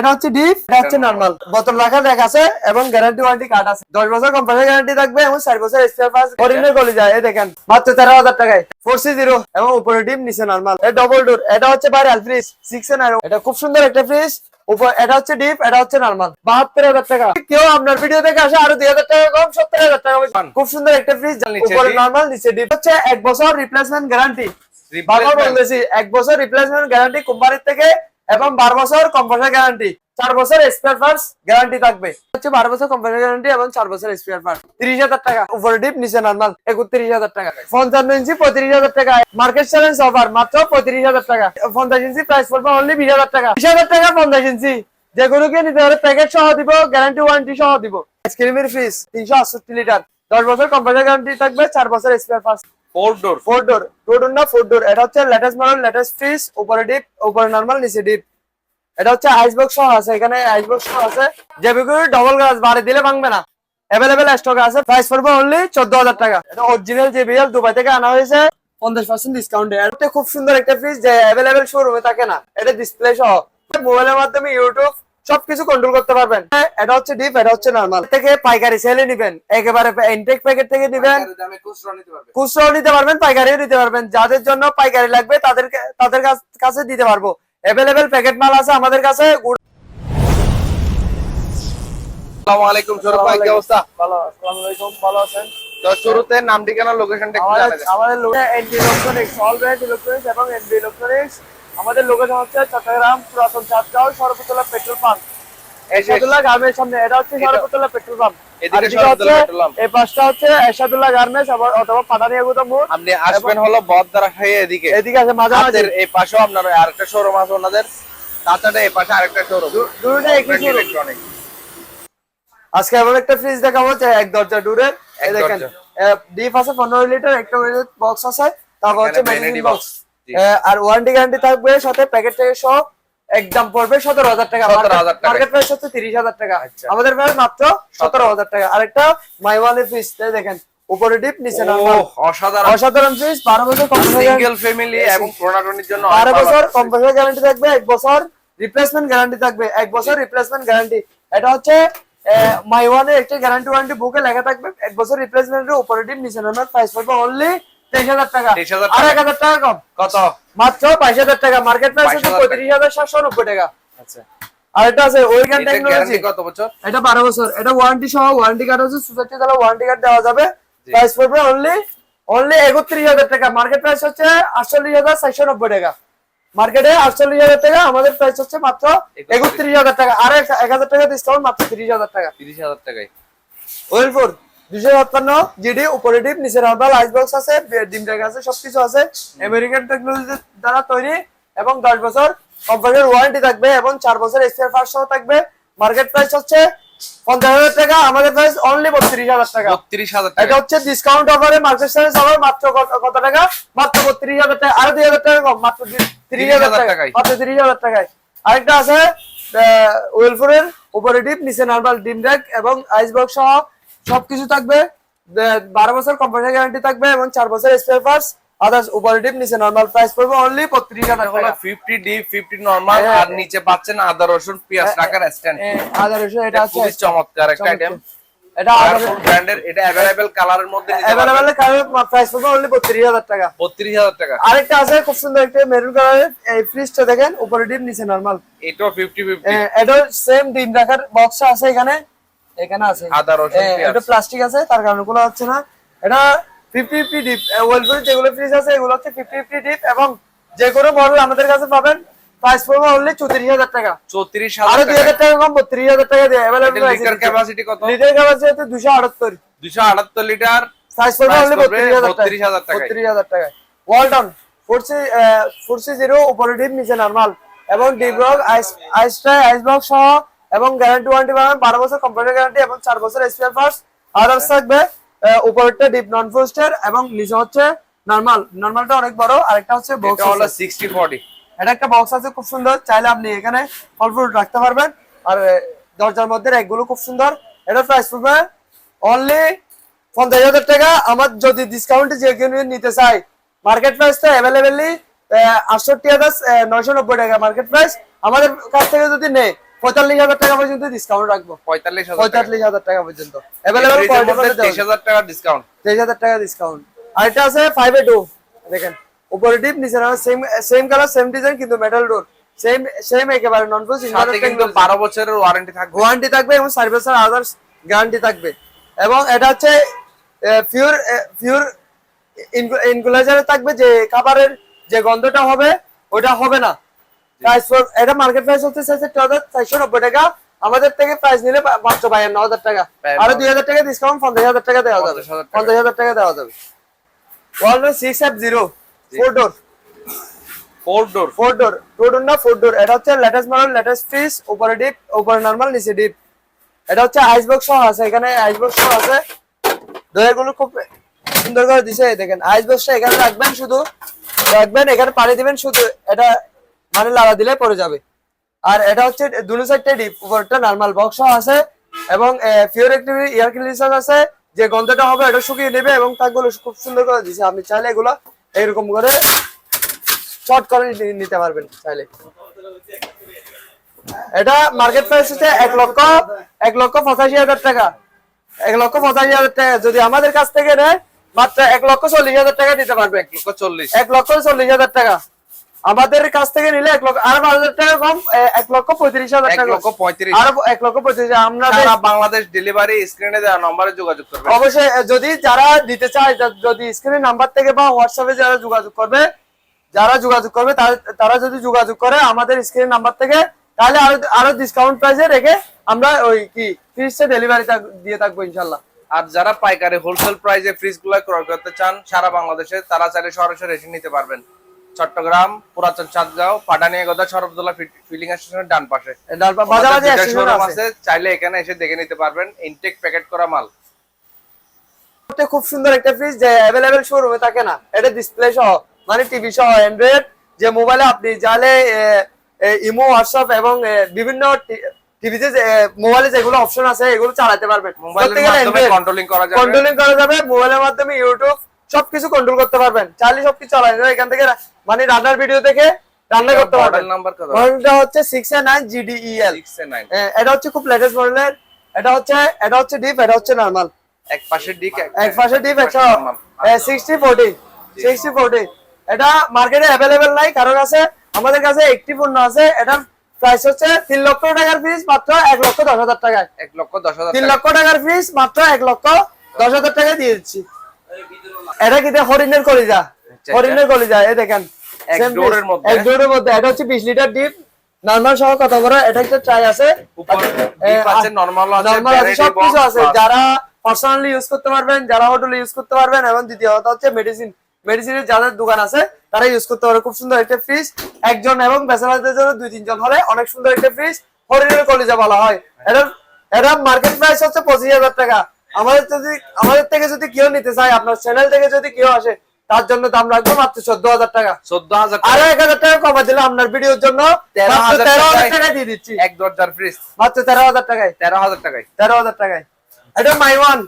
এটা হচ্ছে ডিপ এটা হচ্ছে নরমাল বোতল রাখার রেক আছে এবং গ্যারান্টি ওয়ারেন্টি কার্ড আছে। দশ বছর কোম্পানির গ্যারান্টি থাকবে এবং চার বছর স্পেয়ার পার্টস অরিজিনাল গলি যায় এই দেখেন মাত্র তেরো হাজার টাকায়। ফোর সি জিরো এবং উপরে ডিপ নিচে নরমাল এটা ডবল ডোর এটা হচ্ছে বাইরে ফ্রিজ সিক্স এন এটা খুব সুন্দর একটা ফ্রিজ উপর এটা হচ্ছে ডিপ এটা হচ্ছে নরমাল বাহাত্তর হাজার টাকা। কেউ আপনার ভিডিও দেখে আসে আরও দুই হাজার টাকা কম সত্তর হাজার টাকা। খুব সুন্দর একটা ফ্রিজ নিচে উপরে। নরমাল নিচে ডিপ। হচ্ছে এক বছর রিপ্লেসমেন্ট গ্যারান্টি বারবার বলতেছি এক বছর রিপ্লেসমেন্ট গ্যারান্টি কোম্পানির থেকে এবং বারো বছর কোম্পানির গ্যারান্টি চার বছর স্পেয়ার পার্টস গ্যারান্টি থাকবে। হচ্ছে বারো বছর কোম্পানির গ্যারান্টি এবং চার বছর স্পেয়ার পার্ট তিরিশ হাজার টাকা। উপরে ডিপ নিচে নর্মাল একত্রিশ হাজার টাকা। পঞ্চান্ন ইঞ্চি পঁয়ত্রিশ হাজার টাকা। মার্কেট চ্যালেঞ্জ অফার মাত্র পঁয়ত্রিশ হাজার টাকা। পঞ্চাশ ইঞ্চি প্রাইস পড়বে অনলি বিশ হাজার টাকা। বিশ হাজার টাকা পঞ্চাশ ইঞ্চি যে কোনোকে নিতে হলে প্যাকেট সহ দিব গ্যারান্টি ওয়ারেন্টি সহ দিব। আইসক্রিমের ফিস তিনশো আটষট্টি লিটার দশ বছর কোম্পানির গ্যারান্টি থাকবে, চার বছর spare parts four door four door two door না ফোর ডোর এটা হচ্ছে লেটেস্ট মডেল লেটেস্ট ফ্রিজ উপরে ডিপ উপরে নরমাল নিচে ডিপ এটা হচ্ছে আইস বক্স সহ আছে, এখানে আইস বক্স সহ আছে। যে বিক্রি ডবল গ্লাস বাড়ি দিলে ভাঙবে না। অ্যাভেলেবেল স্টক আছে প্রাইস পড়বে অনলি চোদ্দ হাজার টাকা। এটা অরিজিনাল জেবিএল দুবাই থেকে আনা হয়েছে, পঞ্চাশ পার্সেন্ট ডিসকাউন্টে এটা খুব সুন্দর একটা ফ্রিজ যে অ্যাভেলেবেল শোরুমে থাকে না। এটা ডিসপ্লে সহ। মোবাইলের মাধ্যমে ইউটিউব সবকিছু কন্ট্রোল করতে পারবেন। হ্যাঁ, এটা হচ্ছে ডিপ এটা হচ্ছে নরমাল থেকে পাইকারি সেলে নিবেন। একেবারে ইনটেক প্যাকেট থেকে নিবেন। খুচরাও নিতে পারবেন। পাইকারিও নিতে পারবেন। যাদের জন্য পাইকারি লাগবে তাদের তাদের কাছে দিতে পারব। অ্যাভেলেবেল প্যাকেট মাল আছে আমাদের কাছে। আসসালামু আলাইকুম সৌরভ ভাই কি অবস্থা? ভালো আসসালামু আলাইকুম ভালো আছেন? তো শুরুতে নাম ঠিকানা লোকেশনটা একটু আমাদের জানাবেন। আমাদের লোকে ND electronics all brand electronics এবং এনডি ইলেকট্রনিক্স আমাদের লোকেশন হচ্ছে চট্টগ্রাম পুরাতন Chandgaon Sarbatola petrol pump. Ershadullah garments সামনে এটা হচ্ছে সর্বতলা পেট্রোল পাম্প। হচ্ছে এই পাশটা হচ্ছে এরশাদুল্লাহ গার্মেন্টস অথবা পাঠানিয়া গুদাম আপনি আসবেন হলো বদদারা খাইয়ে এদিকে। এদিকে আছে মাঝামাঝি। এই পাশেও আপনার আরেকটা শোরুম আছে ওনাদের। তাছাড়া এই পাশে আরেকটা শোরুম দুটোটা একই ইলেকট্রনিক আজকে এমন একটা ফ্রিজ দেখাবো যে এক দরজা দেখেন দরজা। ডিপ আছে পনেরো লিটার একটা বক্স আছে। তারপর হচ্ছে বক্স। আর ওয়ারেন্টি গ্যারান্টি থাকবে সাথে প্যাকেট থেকে সব একদম পড়বে সতেরো হাজার টাকা। 17,000 মার্কেট প্রাইস হচ্ছে তিরিশ হাজার টাকা। আচ্ছা। আমাদের প্রাইস মাত্র সতেরো হাজার টাকা। আরেকটা মাইওয়ানের ফ্রিজ দেখেন উপরে ডিপ নিচে অসাধারণ। অসাধারণ ফ্রিজ বারো বছর সিঙ্গেল ফ্যামিলি এবং প্রোনাটনির জন্য বারো বছর কোম্পানি গ্যারান্টি থাকবে এক বছর রিপ্লেসমেন্ট গ্যারান্টি থাকবে। এক বছর রিপ্লেসমেন্ট গ্যারান্টি এটা হচ্ছে মাই ওয়ানের একটি গ্যারান্টি ওয়ারেন্টি বুকে লেখা থাকবে। এক বছর রিপ্লেসমেন্টের উপরে ডিম নিচে নামার প্রাইস পড়বে অনলি তেইশ হাজার টাকা। আর এক হাজার টাকা কম। কত? মাত্র বাইশ হাজার টাকা। মার্কেট প্রাইস হচ্ছে পঁয়ত্রিশ হাজার সাতশো নব্বই টাকা। আচ্ছা। আর এটা আছে ওরিগান টেকনোলজি কত বছর? এটা বারো বছর। এটা ওয়ারেন্টি সহ ওয়ারেন্টি কার্ড হচ্ছে সোসাইটি দ্বারা ওয়ারেন্টি কার্ড দেওয়া যাবে। প্রাইস পড়বে অনলি অনলি একত্রিশ হাজার টাকা। মার্কেট প্রাইস হচ্ছে আটচল্লিশ হাজার চারশো নব্বই টাকা। মার্কেটে আটচল্লিশ হাজার টাকা। আমাদের প্রাইস হচ্ছে মাত্র একত্রিশ। হাজার টাকা। আর এক এক হাজার টাকা ডিসকাউন্ট মাত্র তিরিশ হাজার টাকা। তিরিশ হাজার টাকায়। ওয়েলফোর দুশো ছাপ্পান্ন জিডি উপরে ডিপ নিচে নর্মাল আইস বক্স আছে ডিম ট্যাগ আছে সবকিছু আছে। আমেরিকান টেকনোলজি দ্বারা তৈরি এবং দশ বছর কোম্পানির ওয়ারেন্টি থাকবে এবং চার বছর স্পেয়ার পার্টস সহ থাকবে। মার্কেট প্রাইস হচ্ছে পঞ্চাশ হাজার টাকা আমাদের প্রাইস অনলি বত্রিশ হাজার টাকা। বত্রিশ হাজার এটা হচ্ছে ডিসকাউন্ট অফারে মার্কেট সার্ভিস মাত্র কত টাকা? মাত্র বত্রিশ হাজার টাকা আরও দুই হাজার টাকা কম মাত্র তিরিশ হাজার টাকায়। মাত্র তিরিশ হাজার টাকায় আরেকটা আছে ওয়েলফোরের উপরে ডিপ নিচে নর্মাল ডিম র্যাক এবং আইস বক্স সহ সবকিছু থাকবে বারো বছর কোম্পানির গ্যারান্টি থাকবে এবং চার বছর স্পেয়ার পার্টস আদার্স উপরে ডিপ নিচে নর্মাল প্রাইস পড়বে অনলি হলো টাকা। ফিফটি ডি ফিফটি নর্মাল হ্যাঁ, আর নিচে পাচ্ছেন আদা রসুন পেঁয়াজ রাখার স্ট্যান্ড আদার্স এটা আছে। খুবই চমৎকার একটা আইটেম এটা ব্র্যান্ডের এটা কালারের মধ্যে প্রাইস পড়বে অনলি বত্রিশ হাজার টাকা। বত্রিশ হাজার টাকা। আরেকটা আছে খুব সুন্দর একটা মেরুন কালারের এই ফ্রিজটা দেখেন উপরে নিচে নরমাল এটাও ফিফটি ফিফটি এটা সেম ডিম রাখার বক্স আছে এখানে। এখানে আছে। আদা রসুন এটা প্লাস্টিক আছে তার কারণে গুলো হচ্ছে না। এটা ফিফটি ফিফটি ডিপ ওয়েলফুল যেগুলো ফ্রিজ আছে এগুলো হচ্ছে ফিফটি ফিফটি ডিপ এবং যে কোনো মডেল আমাদের কাছে পাবেন। প্রাইস পড়বে অনলি চৌত্রিশ হাজার টাকা। চৌত্রিশ আরও দুই হাজার টাকা কম বত্রিশ হাজার টাকা দিয়ে অ্যাভেলেবল লিটার ক্যাপাসিটি কত? লিটার ক্যাপাসিটি হচ্ছে দুশো আটাত্তর। দুশো আটাত্তর লিটার সাইজ পড়বে অনলি বত্রিশ হাজার টাকা 32,000 টাকায়। বত্রিশ হাজার টাকায়। Walton four C four C zero উপরে ডিপ নিচে নর্মাল এবং deep rock ice ice try ice box সহ এবং গ্যারান্টি ওয়ারেন্টি পাবেন বারো বছর কম্পিউটার গ্যারান্টি এবং চার বছর স্পেয়ার পার্টস আদার্স থাকবে উপরেরটা ডিপ নন ফোস্টার এবং নিচে হচ্ছে নর্মাল নর্মালটা অনেক বড় আরেকটা হচ্ছে বক্স হলো সিক্সটি ফর্টি এটা একটা বক্স আছে খুব সুন্দর। চাইলে আপনি এখানে ফল ফ্রুট রাখতে পারবেন। আর দরজার মধ্যে র্যাকগুলো খুব সুন্দর। এটা প্রাইস পড়বে অনলি পঞ্চাশ হাজার টাকা। আমার যদি ডিসকাউন্টে যে কেউ নিতে চাই মার্কেট প্রাইসটা অ্যাভেলেবেলি আটষট্টি হাজার নয়শো নব্বই টাকা মার্কেট প্রাইস আমাদের কাছ থেকে যদি নেই পঁয়তাল্লিশ হাজার টাকা পর্যন্ত ডিসকাউন্ট রাখব। পঁয়তাল্লিশ পঁয়তাল্লিশ হাজার টাকা পর্যন্ত। অ্যাভেলেবেল তেইশ হাজার টাকা ডিসকাউন্ট তেইশ হাজার টাকা ডিসকাউন্ট আর এটা আছে ফাইভ এ টু দেখেন উপরে ডিপ নিচে same same colour same design কিন্তু মেটাল ডোর সেম সেম একেবারে নন সাথে কিন্তু বারো বছরের ওয়ারেন্টি থাকবে। ওয়ারেন্টি থাকবে এবং সার্ভিসের আদার্স গ্যারান্টি থাকবে। এবং এটা হচ্ছে পিওর পিওর ইনকুলাইজারে থাকবে যে খাবারের যে গন্ধটা হবে ওটা হবে না। প্রাইস এটা মার্কেট প্রাইস হচ্ছে চারশো নব্বই টাকা। আমাদের থেকে প্রাইস নিলে মাত্র বায়ান্ন হাজার টাকা। বায়ান্ন আরও দুই হাজার টাকা ডিসকাউন্ট পঞ্চাশ হাজার টাকা দেওয়া যাবে। 50,000 টাকা। পঞ্চাশ হাজার টাকা দেওয়া যাবে। Walton six F zero four door four door four door two door না ফোর ডোর এটা হচ্ছে লেটেস্ট মডেল লেটেস্ট ফ্রিজ উপরে ডিপ উপরে নরমাল নিচে ডিপ এটা হচ্ছে আইস বক্স সহ আছে। এখানে আইস বক্স সহ আছে। দয়াগুলো খুব সুন্দর করে দিছে। দেখেন আইস বক্সটা এখানে রাখবেন শুধু। রাখবেন এখানে পানি দিবেন শুধু। এটা মানে লাড়া দিলে পড়ে যাবে। আর এটা হচ্ছে দুটো সাইডটা ডিপ উপরটা নরমাল বক্স আছে এবং ফিওর একটি এয়ার ক্লিনার আছে যে গন্ধটা হবে এটা শুকিয়ে নেবে এবং তাকগুলো খুব সুন্দর করে দিছে। আপনি চাইলে এগুলো এরকম করে শর্ট করে নিতে পারবেন চাইলে। এটা মার্কেট প্রাইস হচ্ছে এক লক্ষ এক লক্ষ পঁচাশি হাজার টাকা। এক লক্ষ পঁচাশি হাজার টাকা। যদি আমাদের কাছ থেকে নেয় মাত্র এক লক্ষ চল্লিশ হাজার টাকা দিতে পারবে। এক লক্ষ চল্লিশ। এক লক্ষ চল্লিশ হাজার টাকা। আমাদের কাছ থেকে নিলে এক লক্ষ আরও হাজার টাকা কম এক লক্ষ পঁয়ত্রিশ হাজার টাকা লক্ষ পঁয়ত্রিশ। আরও এক লক্ষ পঁয়ত্রিশ আমরা বাংলাদেশ ডেলিভারি স্ক্রিনে দেওয়া নম্বরে যোগাযোগ করবে। অবশ্যই যদি যারা দিতে চায় যদি স্ক্রিনের নাম্বার থেকে বা হোয়াটসঅ্যাপে যারা যোগাযোগ করবে যারা যোগাযোগ করবে তারা- যদি যোগাযোগ করে আমাদের স্ক্রিনের নাম্বার থেকে তাহলে আরও আরও ডিসকাউন্ট প্রাইসে রেখে আমরা ওই কি ফ্রিজে ডেলিভারি দিয়ে থাকব ইনশাল্লাহ আর যারা পাইকারি হোলসেল প্রাইসে ফ্রিজগুলো ক্রয় করতে চান সারা বাংলাদেশে তারা চাইলে সরাসরি এসে নিতে পারবেন। চট্টগ্রাম পুরাতন চাঁদগাঁও পাটানিয়া গদা শরফদুল্লাহ ফিলিং স্টেশনের ডান পাশে। আছে। চাইলে এখানে এসে দেখে নিতে পারবেন। ইনটেক প্যাকেট করা মাল। খুব সুন্দর একটা ফ্রিজ যে অ্যাভেলেবেল শোরুমে থাকে না। এটা ডিসপ্লে সহ মানে টিভি সহ অ্যান্ড্রয়েড যে মোবাইলে আপনি এ, ইমো হোয়াটসঅ্যাপ এবং বিভিন্ন টিভিতে মোবাইলে যেগুলো অপশন আছে এগুলো চালাতে পারবেন। মাধ্যমে কন্ট্রোলিং করা যাবে। কন্ট্রোলিং করা যাবে। মোবাইলের মাধ্যমে ইউটিউব সবকিছু কন্ট্রোল করতে পারবেন। চাইলে সবকিছু চালাই যাবে এখান থেকে মানে রান্নার ভিডিও দেখে রান্না করতে পারবেন। নাম্বার কত? মডেলটা হচ্ছে সিক্স এ নাইন জিডিইএল এটা হচ্ছে খুব লেটেস্ট মডেলের এটা হচ্ছে এটা হচ্ছে ডিপ এটা হচ্ছে নর্মাল এক পাশে ডিক এক পাশে ডিপ একশো সিক্সটি ফোর্টি সিক্সটি ফোর্টি এটা মার্কেটে অ্যাভেলেবেল নাই কারণ আছে আমাদের কাছে একটি পণ্য আছে এটার প্রাইস হচ্ছে তিন লক্ষ টাকার ফিস মাত্র এক লক্ষ দশ হাজার টাকায়। এক লক্ষ দশ হাজার তিন টাকা। লক্ষ টাকার ফিস মাত্র এক লক্ষ দশ হাজার টাকায় দিয়ে দিচ্ছি। এটা কি হরিণের কলিজা? আচ্ছা। হরিণের কলিজা এই দেখেন। এক ডোরের মধ্যে। এক ডোরের মধ্যে। এটা হচ্ছে বিশ লিটার ডিপ। নর্মাল সহ কত বড় এটা একটা ট্রাই আছে। আছে, normal আছে, নর্মাল আছে variety সবকিছু আছে। যারা পার্সোনালি ইউজ করতে পারবেন যারা হোটেলে ইউজ করতে পারবেন এবং দ্বিতীয় কথা হচ্ছে মেডিসিন মেডিসিনের যাদের দোকান আছে তারা ইউজ করতে পারে। খুব সুন্দর একটা ফ্রিজ একজন এবং বেচারাদের জন্য দুই তিনজন হলে অনেক সুন্দর একটা ফ্রিজ হরিণের কলিজা বলা হয়। এটা এটা মার্কেট প্রাইস হচ্ছে পঁচিশ হাজার টাকা। আমাদের যদি আমাদের থেকে যদি কেউ নিতে চায় আপনার চ্যানেল থেকে যদি কেউ আসে তার জন্য দাম রাখব মাত্র চোদ্দ হাজার টাকা। চোদ্দ হাজার আরও এক হাজার টাকা কমা দিলে আপনার ভিডিওর জন্য তেরো হাজার টাকায় দিয়ে দিচ্ছি। এক দরজার ফ্রিজ মাত্র তেরো হাজার টাকায়। তেরো হাজার টাকায়। তেরো হাজার টাকায়। এটা মাই ওয়ান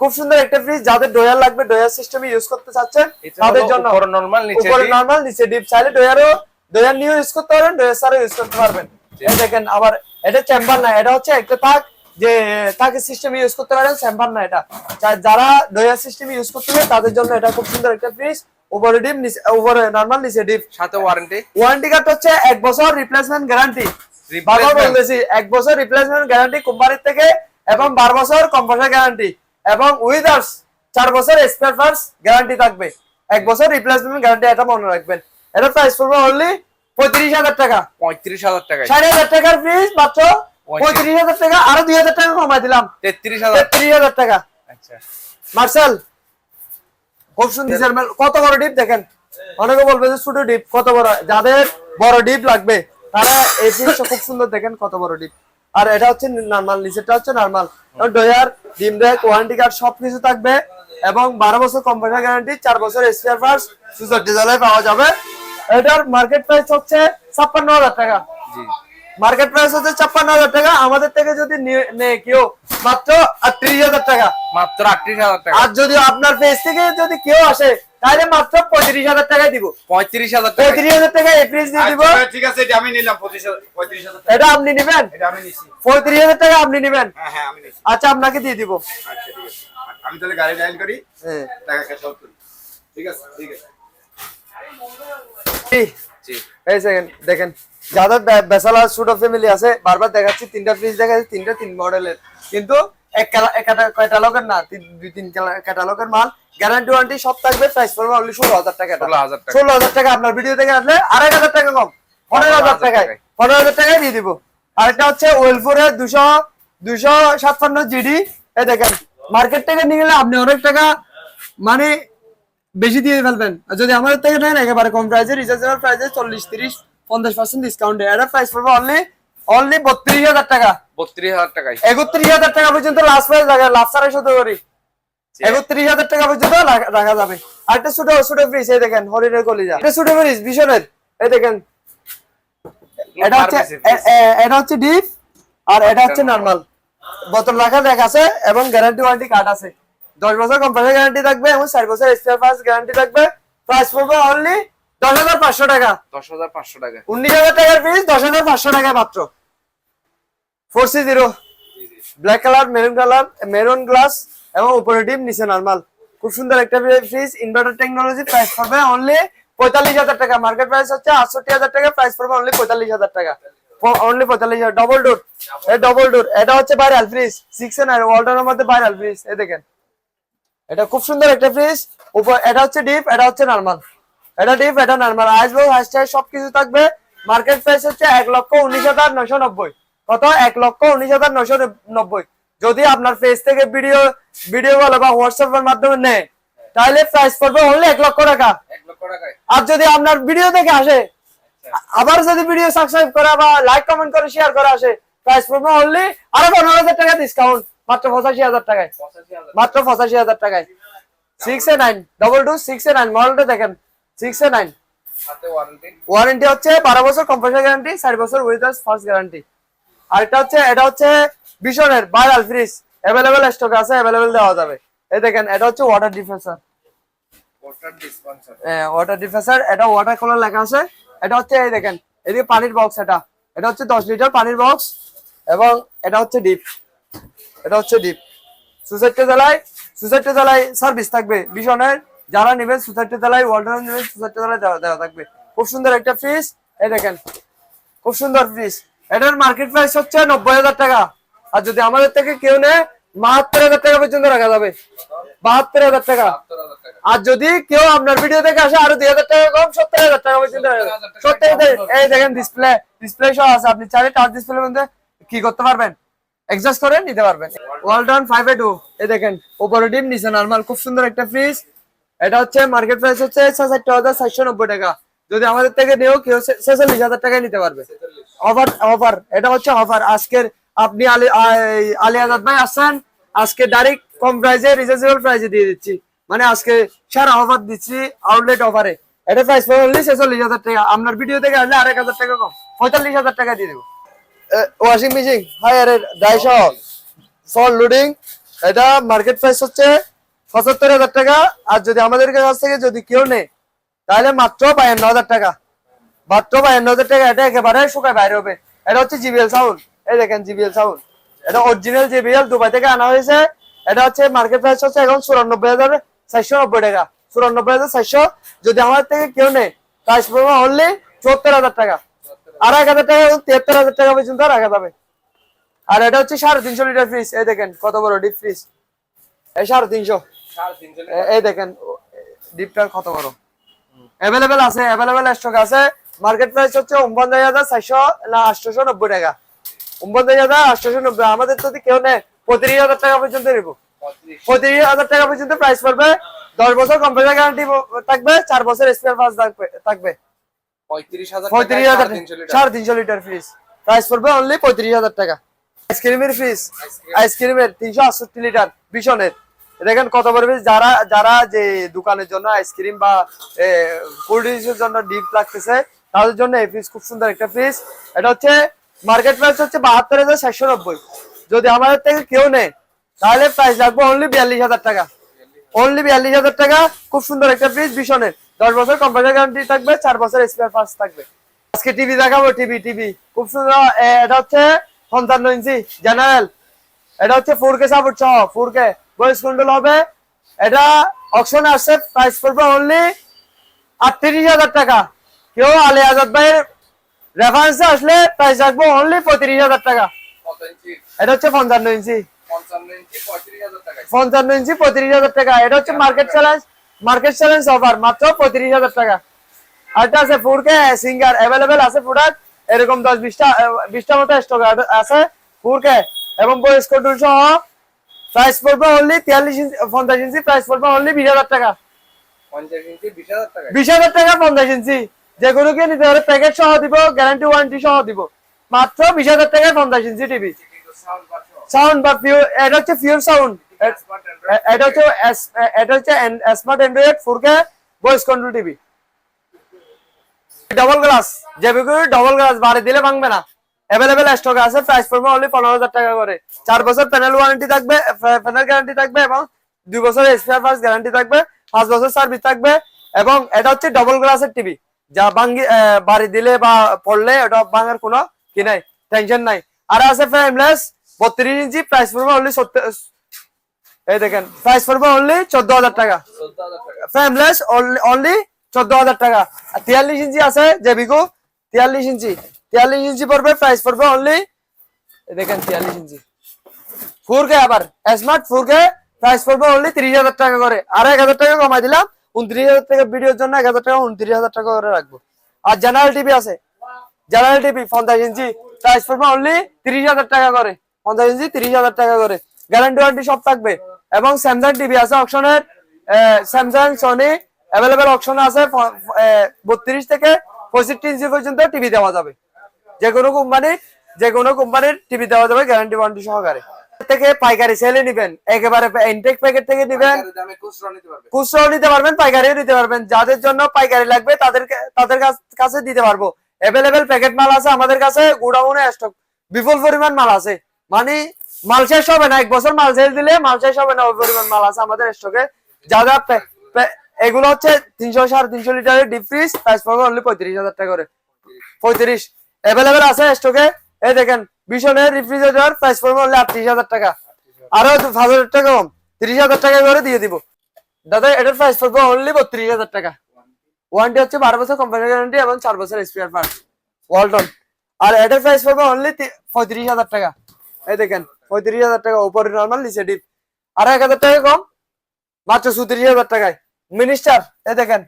খুব সুন্দর একটা ফ্রিজ যাদের ডোয়ার লাগবে ডোয়ার সিস্টেমে ইউজ করতে চাচ্ছেন তাদের জন্য। নর্মাল নিচে উপরে। নরমাল নিচে ডিপ চাইলে ডোয়ারও ডোয়ার নিয়ে ইউজ করতে পারবেন ডোয়ার সারও ইউজ করতে পারবেন। এই দেখেন আবার এটা চেম্বার না এটা হচ্ছে একটা তাক। যে তাকে সিস্টেম ইউজ করতে পারেন চেম্বার না এটা। যারা ডোয়ার সিস্টেম ইউজ করতে পারে তাদের জন্য এটা খুব সুন্দর একটা ফ্রিজ উপরে ডিপ উপরে নরমাল নিচে ডিপ সাথে ওয়ারেন্টি ওয়ারেন্টি কার্ড হচ্ছে এক বছর রিপ্লেসমেন্ট গ্যারান্টি বারবার বলতেছি এক বছর রিপ্লেসমেন্ট গ্যারান্টি কোম্পানির থেকে এবং বারো বছর কম্পিউটার গ্যারান্টি এবং উইদার্স চার বছর স্পেয়ার পার্টস গ্যারান্টি থাকবে। এক বছর রিপ্লেসমেন্ট গ্যারান্টি এটা মনে রাখবেন। এটা প্রাইস পড়বে অনলি পঁয়ত্রিশ হাজার টাকা। পঁয়ত্রিশ হাজার টাকায়। ষাট হাজার টাকার ফ্রিজ মাত্র পঁয়ত্রিশ। হাজার টাকা আরও দুই হাজার টাকা কমাই দিলাম। তেত্রিশ হাজার। তেত্রিশ হাজার টাকা। আচ্ছা। মার্শাল খুব সুন্দর কত বড় ডিপ দেখেন? অনেকে বলবে যে ছোট ডিপ কত বড়? যাদের বড় ডিপ লাগবে তারা এই জিনিসটা খুব সুন্দর দেখেন কত বড় ডিপ। আর এটা হচ্ছে নর্মাল নিচেরটা হচ্ছে নর্মাল ডয়ার ডিম রেক ওয়ারেন্টি কার্ড সবকিছু থাকবে এবং বারো বছর কম্পিউটার গ্যারান্টি চার বছর স্পেয়ার পার্টস সুযোগ ডিজাইনে পাওয়া যাবে। এটার মার্কেট প্রাইস হচ্ছে ছাপ্পান্ন হাজার টাকা। জি। মার্কেট প্রাইস হচ্ছে ছাপ্পান্ন হাজার টাকা আমাদের থেকে যদি নেয় কেউ মাত্র আটত্রিশ হাজার টাকা। মাত্র আটত্রিশ হাজার টাকা। আর যদি আপনার পেজ থেকে যদি কেউ আসে তাহলে মাত্র পঁয়ত্রিশ হাজার টাকায় দিব। পঁয়ত্রিশ হাজার পঁয়ত্রিশ হাজার টাকা এই ফ্রিজ দিয়ে দিব। আচ্ছা, ঠিক আছে এটা আমি নিলাম পঁচিশ হাজার পঁয়ত্রিশ হাজার এটা আপনি নেবেন? এটা আমি নিচ্ছি পঁয়ত্রিশ হাজার টাকা আপনি নেবেন? হ্যাঁ হ্যাঁ আচ্ছা আপনাকে দিয়ে দিব। আচ্ছা ঠিক আছে। আমি তাহলে গাড়ি লাইন করি হ্যাঁ। টাকা ক্যাশ আউট করি। ঠিক আছে ঠিক আছে। এই সেকেন্ড দেখেন। যাদের বেসালা অফ ফ্যামিলি আছে বারবার দেখাচ্ছি তিনটা ফ্রিজ দেখাচ্ছি তিনটা তিন মডেলের কিন্তু এক ক্যাটালগের না দুই তিন ক্যাটালগের মাল গ্যারান্টি ওয়ারেন্টি সব থাকবে প্রাইস পড়বে অনলি ষোলো হাজার টাকা 16,000 ষোলো হাজার টাকা। আপনার ভিডিও থেকে আসলে আড়াই হাজার টাকা কম। পনেরো হাজার 15,000 টাকায়। পনেরো হাজার টাকায় দিয়ে দিব। আরেকটা হচ্ছে ওয়েলফোরের দুশো দুশো ছাপ্পান্ন জিডি এই দেখেন মার্কেট থেকে নিয়ে গেলে আপনি অনেক টাকা মানে বেশি দিয়ে ফেলবেন। যদি আমাদের থেকে নেন একেবারে কম প্রাইসে রিচার্জেবল প্রাইসে চল্লিশ তিরিশ পঞ্চাশ পার্সেন্ট ডিসকাউন্টে এটা প্রাইস পড়বে অনলি অনলি বত্রিশ হাজার টাকা। বত্রিশ হাজার টাকায়। একত্রিশ হাজার টাকা পর্যন্ত লাস্ট প্রাইস রাখা লাভ ছাড়াই শত করি একত্রিশ হাজার টাকা পর্যন্ত রাখা- যাবে। আর একটা ছোট ছোট ফ্রিজ এই দেখেন হরিণের কলিজা। এটা ছোট ফ্রিজ ভীষণের। এই দেখেন। এটা হচ্ছে এটা হচ্ছে ডিপ আর এটা হচ্ছে নরমাল বোতল রাখা লেখা আছে এবং গ্যারান্টি ওয়ারেন্টি কার্ড আছে। দশ বছর কোম্পানির গ্যারান্টি থাকবে এবং চার বছর স্পেয়ার পার্টস গ্যারান্টি থাকবে। প্রাইস পড়বে অনলি দশ হাজার পাঁচশো টাকা। দশ হাজার পাঁচশো টাকা। উনিশ হাজার টাকার দশ হাজার পাঁচশো টাকা মাত্র। Four C zero black colour maroon colour maroon glass এবং উপরে ডিপ নিচে নরমাল খুব সুন্দর একটা ফ্রিজ ইনভার্টার টেকনোলজি প্রাইস পড়বে অনলি পঁয়তাল্লিশ হাজার টাকা। মার্কেট প্রাইস হচ্ছে আটষট্টি হাজার টাকা প্রাইস পড়বে অনলি পঁয়তাল্লিশ হাজার টাকা। অনলি পঁয়তাল্লিশ হাজার। ডবল ডোর ডবল ডোর এটা হচ্ছে viral fridge six N R মধ্যে ভাইরাল ফ্রিজ এই দেখেন। এটা খুব সুন্দর একটা ফ্রিজ উপর এটা হচ্ছে ডিপ এটা হচ্ছে নরমাল এটা ডিপ এটা নরমাল আইস বক্স হাইস সবকিছু থাকবে। মার্কেট প্রাইস হচ্ছে এক লক্ষ উনিশ হাজার নশো নব্বই। কত? এক লক্ষ উনিশ হাজার নশো নব্বই। যদি আপনার ফেস থেকে ভিডিও ভিডিও বলে বা হোয়াটসঅ্যাপ এর মাধ্যমে নেয় তাহলে প্রাইস পড়বে অনলি এক লক্ষ টাকা। আর যদি আপনার ভিডিও দেখে আসে আবার যদি ভিডিও সাবস্ক্রাইব করা বা লাইক কমেন্ট করে শেয়ার করে আসে প্রাইস পড়বে অনলি আরও পনেরো হাজার টাকা ডিসকাউন্ট মাত্র পঁচাশি হাজার টাকায়। মাত্র পঁচাশি হাজার টাকায়। Six A nine double two six A nine মডেলটা দেখেন। সিক্স এ নাইন ওয়ারেন্টি হচ্ছে বারো বছর কম্পালসারি গ্যারান্টি চার বছর উইথ ফার্স্ট গ্যারান্টি আর এটা হচ্ছে এটা হচ্ছে ভীষণের ভাইরাল ফ্রিজ অ্যাভেলেবেল স্টক আছে অ্যাভেলেবেল দেওয়া যাবে। এই দেখেন এটা হচ্ছে ওয়াটার ডিফেন্সার ওয়াটার ডিফেন্সার এটা ওয়াটার কালার লেখা আছে। এটা হচ্ছে এই দেখেন এদিকে পানির বক্স এটা। এটা হচ্ছে দশ লিটার পানির বক্স এবং এটা হচ্ছে ডিপ এটা হচ্ছে ডিপ সুসাইডটা জ্বালায় সুসাইডটা জ্বালায় সার্ভিস থাকবে ভীষণের। যারা নেবেন সুসাইডটা জ্বালায় ওয়াটার নেবেন সুসাইডটা জ্বালায় দেওয়া থাকবে। খুব সুন্দর একটা ফ্রিজ এই দেখেন, খুব সুন্দর ফ্রিজ এটার মার্কেট প্রাইস হচ্ছে নব্বই হাজার টাকা। আর যদি আমাদের থেকে কেউ নেয়, বাহাত্তর হাজার টাকা পর্যন্ত রাখা যাবে। বাহাত্তর হাজার টাকা। আর যদি কেউ আপনার ভিডিও দেখে আসে, আরও দুই হাজার টাকা কম, সত্তর হাজার টাকা পর্যন্ত সত্তর হাজার এই দেখেন ডিসপ্লে ডিসপ্লে সহ আছে। আপনি চাইলে টাচ ডিসপ্লের মধ্যে কি করতে পারবেন? এডজাস্ট করে নিতে পারবেন। ওয়ালটন ফাইভ এ টু এই দেখেন উপরে ডিম, নিচে নর্মাল খুব সুন্দর একটা ফ্রিজ এটা হচ্ছে মার্কেট প্রাইস হচ্ছে ছেষট্টি হাজার চারশো নব্বই টাকা। যদি আমাদের থেকে নিয়েও কেউ ছেচল্লিশ হাজার টাকায় নিতে পারবে। অফার অফার এটা হচ্ছে অফার আজকের আপনি আলী আলী আজাদ ভাই আসছেন আজকে ডাইরেক্ট কম প্রাইসে রিচার্জেবল প্রাইসে দিয়ে দিচ্ছি। মানে আজকে সারা অফার দিচ্ছি আউটলেট অফারে এটা প্রাইস পড়লে ছেচল্লিশ হাজার টাকা। আপনার ভিডিও থেকে আসলে আরেক হাজার টাকা কম। পঁয়তাল্লিশ হাজার টাকা দিয়ে দেবো। ওয়াশিং মেশিন হাই আরে ডাইশো ফর লোডিং এটা মার্কেট প্রাইস হচ্ছে পঁচাত্তর হাজার টাকা, আর যদি আমাদের কাছ থেকে যদি কেউ নেই তাহলে মাত্র বায়ান্ন হাজার টাকা। মাত্র বায়ান্ন হাজার টাকা, এটা একেবারে শুকায় বাইরে হবে। এটা হচ্ছে জিবিএল সাউন্ড এই দেখেন জিবিএল সাউন্ড এটা অরিজিনাল জিবিএল দুবাই থেকে আনা হয়েছে। এটা হচ্ছে মার্কেট প্রাইস হচ্ছে এখন চুরানব্বই হাজার চারশো নব্বই টাকা। চুরানব্বই হাজার চারশো। যদি আমার থেকে কেউ নেই প্রাইস পড়বে অনলি চুয়াত্তর হাজার টাকা। আর এক হাজার টাকা তিয়াত্তর হাজার টাকা পর্যন্ত রাখা যাবে। আর এটা হচ্ছে সাড়ে তিনশো লিটার ফ্রিজ এই দেখেন কত বড় ডিপ ফ্রিজ এই সাড়ে তিনশো। এই দেখেন ডিপটার কত বড়? অ্যাভেলেবেল আছে অ্যাভেলেবেল স্টক আছে। মার্কেট প্রাইস হচ্ছে উনপঞ্চাশ হাজার চারশো না আটশোশো নব্বই টাকা। উনপঞ্চাশ হাজার আটশোশো নব্বই আমাদের যদি কেউ নেয় পঁয়ত্রিশ হাজার টাকা পর্যন্ত নেব। পঁয়ত্রিশ। হাজার টাকা পর্যন্ত প্রাইস পড়বে। দশ বছর কম্পিউটার গ্যারান্টি থাকবে চার বছর স্পেয়ার পাস থাকবে পঁয়ত্রিশ হাজার সাড়ে তিনশো লিটার। ফ্রিজ প্রাইস পড়বে অনলি পঁয়ত্রিশ হাজার টাকা। আইসক্রিমের ফ্রিজ আইসক্রিমের তিনশো আটষট্টি লিটার ভীষণের। দেখেন কত বড় যারা যারা যে দোকানের জন্য আইসক্রিম বা কোল্ড ড্রিঙ্কসের জন্য ডিপ লাগতেছে, তাদের জন্য এই ফ্রিজ খুব সুন্দর একটা ফ্রিজ এটা হচ্ছে মার্কেট প্রাইস হচ্ছে বাহাত্তর হাজার চারশো নব্বই। যদি আমাদের থেকে কেউ নেয়, তাহলে প্রাইস লাগবে অনলি বিয়াল্লিশ হাজার টাকা। অনলি বিয়াল্লিশ হাজার টাকা, খুব সুন্দর একটা ফ্রিজ ভীষণের। দশ বছর কম্পিউটার গ্যারান্টি থাকবে, চার বছর স্পেয়ার পার্টস থাকবে। আজকে টিভি দেখাবো টিভি টিভি খুব সুন্দর এটা হচ্ছে পঞ্চান্ন ইঞ্চি জেনারেল এটা হচ্ছে ফোর কে সাপোর্ট সহ ফোর কে ভয়েস কন্ট্রোল হবে। এটা অপশন আসছে প্রাইস পড়বে অনলি আটত্রিশ হাজার টাকা। কেউ আলী আজাদ ভাইয়ের রেফারেন্সে আসলে প্রাইস রাখব অনলি পঁয়ত্রিশ হাজার টাকা। এটা হচ্ছে পঞ্চান্ন ইঞ্চি। পঞ্চান্ন ইঞ্চি, পঁয়ত্রিশ হাজার টাকা। এটা হচ্ছে market challenge market challenge offer মাত্র পঁয়ত্রিশ হাজার টাকা। আরেকটা আছে ফুড সিঙ্গার অ্যাভেলেবেল আছে প্রোডাক্ট এরকম দশ, বিশটা বিশটা মতো স্টক আছে ফুড কে এবং বয়স্ক সহ প্রাইস পড়বে অনলি তিয়াল্লিশ ইঞ্চি পঞ্চাশ ইঞ্চি প্রাইস পড়বে অনলি বিশ হাজার টাকা। পঞ্চাশ ইঞ্চি বিশ হাজার টাকা। বিশ হাজার টাকা পঞ্চাশ ইঞ্চি। যে কোনো কে নিতে পারে প্যাকেট সহ দিব গ্যারান্টি ওয়ারেন্টি সহ দিব। মাত্র বিশ হাজার টাকায় পঞ্চাশ ইঞ্চি টিভি সাউন্ড বা পিওর এটা হচ্ছে পিওর সাউন্ড এটা হচ্ছে এস- এটা হচ্ছে smart Android four K voice control TV double glass যে বিক্রি ডাবল গ্লাস বাড়ি দিলে ভাঙবে না। অ্যাভেলেবেল স্টক আছে প্রাইস পড়বে অনলি পনেরো হাজার টাকা করে। চার বছর প্যানেল ওয়ারেন্টি থাকবে প্যানেল গ্যারান্টি থাকবে এবং দুই বছর স্পেয়ার পার্টস গ্যারান্টি থাকবে, পাঁচ বছর সার্ভিস থাকবে এবং এটা হচ্ছে ডবল গ্লাসের টিভি যা ভাঙ্গি বাড়ি দিলে বা পড়লে ওটা ভাঙার কোনো কি নাই টেনশন নাই। আর আছে ফ্রেমলেস বত্রিশ ইঞ্চি প্রাইস পড়বে অনলি এই দেখেন প্রাইস পড়বে অনলি চোদ্দ হাজার টাকা। ফ্রেমলেস অনলি চোদ্দ হাজার টাকা। আর তিয়াল্লিশ ইঞ্চি আছে জেবিকো তিয়াল্লিশ ইঞ্চি। তিয়াল্লিশ ইঞ্চি পড়বে প্রাইস পড়বে অনলি দেখেন তিয়াল্লিশ ইঞ্চি। ফোর কে আবার স্মার্ট ফোর কে প্রাইস পড়বে অনলি তিরিশ হাজার টাকা করে। আর এক হাজার টাকা কমাই দিলাম, উনত্রিশ হাজার টাকা ভিডিওর জন্য এক হাজার টাকা, উনত্রিশ হাজার টাকা করে রাখব। আর জেনারেল টিভি আছে। জেনারেল টিভি পঞ্চাশ ইঞ্চি প্রাইস পড়বে অনলি তিরিশ হাজার টাকা করে। পঞ্চাশ ইঞ্চি, তিরিশ হাজার টাকা করে। গ্যারান্টি ওয়ারেন্টি সব থাকবে। এবং স্যামসাং টিভি আছে অপশনের স্যামসাং সনি অ্যাভেলেবেল অপশন আছে বত্রিশ থেকে পঁয়ষট্টি ইঞ্চি পর্যন্ত টিভি দেওয়া যাবে। যে কোনো কোম্পানির যে কোনো কোম্পানির টিভি দেওয়া যাবে গ্যারান্টি ওয়ারেন্টি সহকারে। থেকে পাইকারি সেলে নিবেন। একেবারে ইনটেক প্যাকেট থেকে নিবেন। খুচরা খুচরাও নিতে পারবেন পাইকারিও নিতে পারবেন। যাদের জন্য পাইকারি লাগবে তাদের তাদের কাছে দিতে পারব। অ্যাভেলেবেল প্যাকেট মাল আছে আমাদের কাছে গোডাউনে স্টক বিপুল পরিমাণ মাল আছে। মানে মাল শেষ হবে না এক বছর মাল শেষ দিলে মাল শেষ হবে না ওই পরিমাণ মাল আছে আমাদের স্টকে যা যা এগুলো হচ্ছে তিনশো সাড়ে তিনশো লিটারের ডিপ ফ্রিজ প্রাইস পড়বে অনলি পঁয়ত্রিশ হাজার টাকা করে। পঁয়ত্রিশ অ্যাভেলেবেল আছে স্টকে এই দেখেন, ভীষণের রেফ্রিজারেটর প্রাইস পড়বে অনলি আটত্রিশ হাজার টাকা। আরও হাজার টাকা কম। তিরিশ হাজার টাকা করে দিয়ে দিব। দাদা, এটার প্রাইস পড়বে অনলি বত্রিশ হাজার টাকা। ওয়ারেন্টি হচ্ছে বারো বছর কোম্পানি গ্যারান্টি এবং চার বছর স্পেয়ার পার্ট ওয়ালটন আর এটার প্রাইস পড়বে অনলি পঁয়ত্রিশ হাজার টাকা। এই দেখেন, পঁয়ত্রিশ হাজার টাকা, উপরে নর্মাল নিচে ডিপ আর এক হাজার টাকা কম? মাত্র চৌত্রিশ হাজার টাকায়। মিনিস্টার এই দেখেন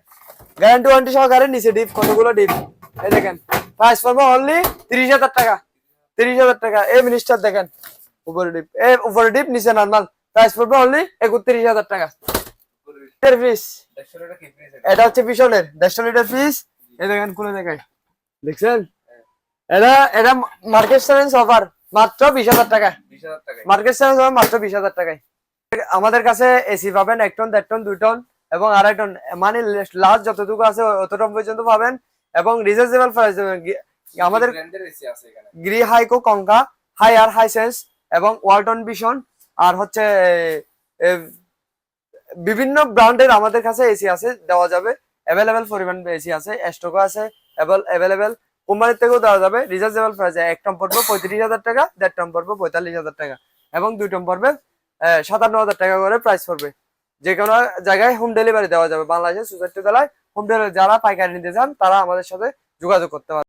গ্যারান্টি ওয়ারেন্টি সহকারে নিচে ডিপ কতগুলো ডিপ এই দেখেন প্রাইস পড়বে অনলি তিরিশ হাজার টাকা। তিরিশ হাজার টাকা। এই মিনিস্টার দেখেন, উপরে ডিপ এ উপরে ডিপ নিচে নর্মাল প্রাইস পড়বে অনলি একত্রিশ হাজার টাকা। এটা হচ্ছে পিছনের, দেড়শো লিটার পিস এই দেখেন দেখছেন? এটা এটা মার্কেট চ্যালেঞ্জ অফার মাত্র বিশ হাজার টাকা। মার্কেট চ্যালেঞ্জ অফার মাত্র বিশ হাজার টাকায়। আমাদের কাছে এসি পাবেন এক টন দেড় টন দুই টন এবং আড়াই টন মানে লাস্ট যতটুকু আছে অতটুকু পর্যন্ত পাবেন। এবং রিচার্জেবল প্রাইস আমাদের গ্রি হাইকো Konka Haier Hisense এবং ওয়ালটন ভিশন আর হচ্ছে বিভিন্ন ব্র্যান্ডের আমাদের কাছে এসি আছে দেওয়া যাবে। অ্যাভেলেবেল পরিমাণ এসি আছে স্টকও আছে অ্যাভেলেবেল কোম্পানির থেকেও দেওয়া যাবে রিচার্জেবল প্রাইস এক টম পড়বে পঁয়ত্রিশ হাজার টাকা দেড় টম পড়বে পঁয়তাল্লিশ হাজার টাকা এবং দুই টম পড়বে সাতান্ন হাজার টাকা করে প্রাইস পড়বে। যে কোনো জায়গায় হোম ডেলিভারি দেওয়া যাবে। বাংলাদেশের সুচারটি জেলায় হোম ডেলিভারি যারা পাইকারি নিতে চান, তারা আমাদের সাথে যোগাযোগ করতে পারে